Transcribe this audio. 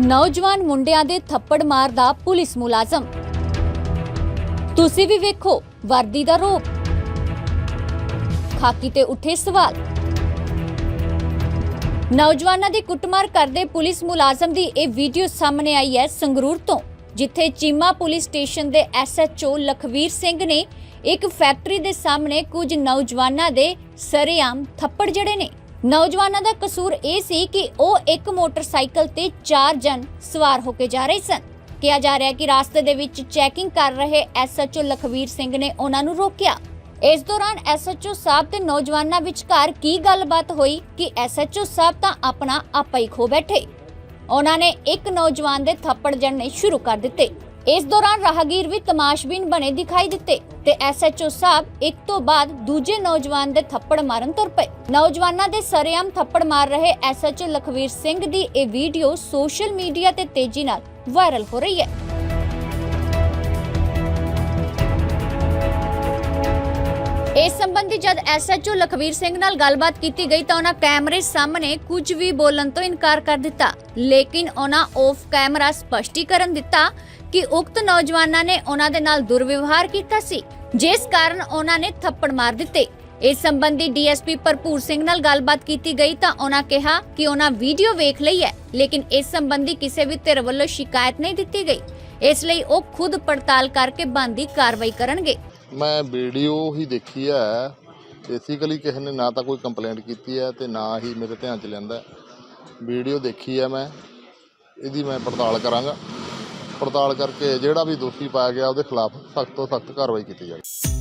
ਨੌਜਵਾਨ ਮੁੰਡਿਆਂ ਦੇ ਥੱਪੜ ਮਾਰਦਾ ਪੁਲਿਸ ਮੁਲਾਜ਼ਮ। ਤੁਸੀਂ ਵੀ ਵੇਖੋ, ਵਰਦੀ ਦਾ ਰੋਪ। ਖਾਕੀ ਤੇ ਉੱਠੇ ਸਵਾਲ। ਨੌਜਵਾਨਾਂ ਦੀ ਕੁੱਟਮਾਰ ਕਰਦੇ ਪੁਲਿਸ ਮੁਲਾਜ਼ਮ ਦੀ ਇਹ ਵੀਡੀਓ ਸਾਹਮਣੇ ਆਈ ਹੈ ਸੰਗਰੂਰ ਤੋਂ, ਜਿੱਥੇ ਚੀਮਾ ਪੁਲਿਸ ਸਟੇਸ਼ਨ ਦੇ ਐਸਐਚਓ ਲਖਵੀਰ ਸਿੰਘ ਨੇ ਇੱਕ ਫੈਕਟਰੀ ਦੇ ਸਾਹਮਣੇ ਕੁਝ ਨੌਜਵਾਨਾਂ ਦੇ ਸਰੇਆਮ ਥੱਪੜ ਜੜੇ ਨੇ। ਨੌਜਵਾਨਾਂ ਦਾ ਕਸੂਰ ਇਹ ਸੀ ਕਿ ਉਹ ਇੱਕ ਮੋਟਰਸਾਈਕਲ ਤੇ ਚਾਰ ਜਣ ਸਵਾਰ ਹੋ ਕੇ ਜਾ ਰਹੇ ਸਨ। ਕਿਹਾ ਜਾ ਰਿਹਾ ਕਿ ਰਾਸਤੇ ਦੇ ਵਿੱਚ ਚੈਕਿੰਗ ਕਰ ਰਹੇ ਐਸਐਚਓ ਲਖਵੀਰ ਸਿੰਘ ਨੇ ਉਹਨਾਂ ਨੂੰ ਰੋਕਿਆ। ਇਸ ਦੌਰਾਨ ਐਸਐਚਓ ਸਾਹਿਬ ਤੇ ਨੌਜਵਾਨਾਂ ਵਿਚਕਾਰ ਕੀ ਗੱਲਬਾਤ ਹੋਈ ਕਿ ਐਸਐਚਓ ਸਾਹਿਬ ਤਾਂ ਆਪਣਾ ਆਪਾ ਹੀ ਖੋ ਬੈਠੇ। ਉਹਨਾਂ ਨੇ ਇੱਕ ਨੌਜਵਾਨ ਦੇ ਥੱਪੜ ਜੜਨੇ ਸ਼ੁਰੂ ਕਰ ਦਿੱਤੇ। ਇਸ ਦੌਰਾਨ ਰਾਹਗੀਰ ਵੀ ਤਮਾਸ਼ਬੀਨ ਬਣੇ ਦਿਖਾਈ ਦਿੱਤੇ ਤੇ ਐਸਐਚਓ ਸਾਹਿਬ ਇੱਕ ਤੋਂ ਬਾਅਦ ਦੂਜੇ ਨੌਜਵਾਨ ਦੇ ਥੱਪੜ ਮਾਰਨ ਤੁਰ ਪਏ। ਨੌਜਵਾਨਾਂ ਦੇ ਸਰੇਆਮ ਥੱਪੜ ਮਾਰ ਰਹੇ ਐਸਐਚਓ ਲਖਵੀਰ ਸਿੰਘ ਦੀ ਇਹ ਵੀਡੀਓ ਸੋਸ਼ਲ ਮੀਡੀਆ ਤੇ ਤੇਜ਼ੀ ਨਾਲ ਵਾਇਰਲ ਹੋ ਰਹੀ ਹੈ। ਇਸ ਸੰਬੰਧੀ ਜਦ ਐਸਐਚਓ ਲਖਵੀਰ ਸਿੰਘ ਨਾਲ ਗੱਲਬਾਤ ਕੀਤੀ ਗਈ ਤਾਂ ਉਹਨਾਂ ਕੈਮਰੇ ਸਾਹਮਣੇ ਕੁਝ ਵੀ ਬੋਲਣ ਤੋਂ ਇਨਕਾਰ ਕਰ ਦਿੱਤਾ। ਲੇਕਿਨ ਉਹਨਾਂ ਆਫ ਕੈਮਰਾ ਸਪਸ਼ਟੀਕਰਨ ਦਿੱਤਾ ਕਿ ਉਕਤ ਨੌਜਵਾਨਾਂ ਨੇ ਉਹਨਾਂ ਦੇ ਨਾਲ ਦੁਰਵਿਵਹਾਰ ਕੀਤਾ ਸੀ, ਜਿਸ ਕਾਰਨ ਉਹਨਾਂ ਨੇ ਥੱਪੜ ਮਾਰ ਦਿੱਤੇ। ਇਸ ਸੰਬੰਧੀ ਡੀਐਸਪੀ ਭਰਪੂਰ ਸਿੰਘ ਨਾਲ ਗੱਲਬਾਤ ਕੀਤੀ ਗਈ ਤਾਂ ਉਹਨਾਂ ਕਿਹਾ ਕਿ ਉਹਨਾਂ ਵੀਡੀਓ ਵੇਖ ਲਈ ਹੈ, ਲੇਕਿਨ ਇਸ ਸੰਬੰਧੀ ਕਿਸੇ ਵੀ ਧਿਰ ਵੱਲੋਂ ਸ਼ਿਕਾਇਤ ਨਹੀਂ ਦਿੱਤੀ ਗਈ। ਇਸ ਲਈ ਉਹ ਖੁਦ ਪੜਤਾਲ ਕਰਕੇ ਬਣਦੀ ਕਾਰਵਾਈ ਕਰਨਗੇ। ਮੈਂ ਵੀਡੀਓ ਹੀ ਦੇਖੀ ਹੈ। ਬੇਸਿਕਲੀ ਕਿਸੇ ਨੇ ਨਾ ਤਾਂ ਕੋਈ ਕੰਪਲੇਂਟ ਕੀਤੀ ਹੈ ਤੇ ਨਾ ਹੀ ਮੇਰੇ ਧਿਆਨ ਚ ਲੈਂਦਾ ਵੀਡੀਓ ਦੇਖੀ ਹੈ ਮੈਂ। ਇਹਦੀ ਮੈਂ ਪੜਤਾਲ ਕਰਾਂਗਾ। ਪੜਤਾਲ ਕਰਕੇ ਜਿਹੜਾ ਵੀ ਦੋਸ਼ੀ ਪਾਇਆ ਗਿਆ, ਉਹਦੇ ਖਿਲਾਫ ਸਖਤ ਤੋਂ ਸਖਤ ਕਾਰਵਾਈ ਕੀਤੀ ਜਾਵੇ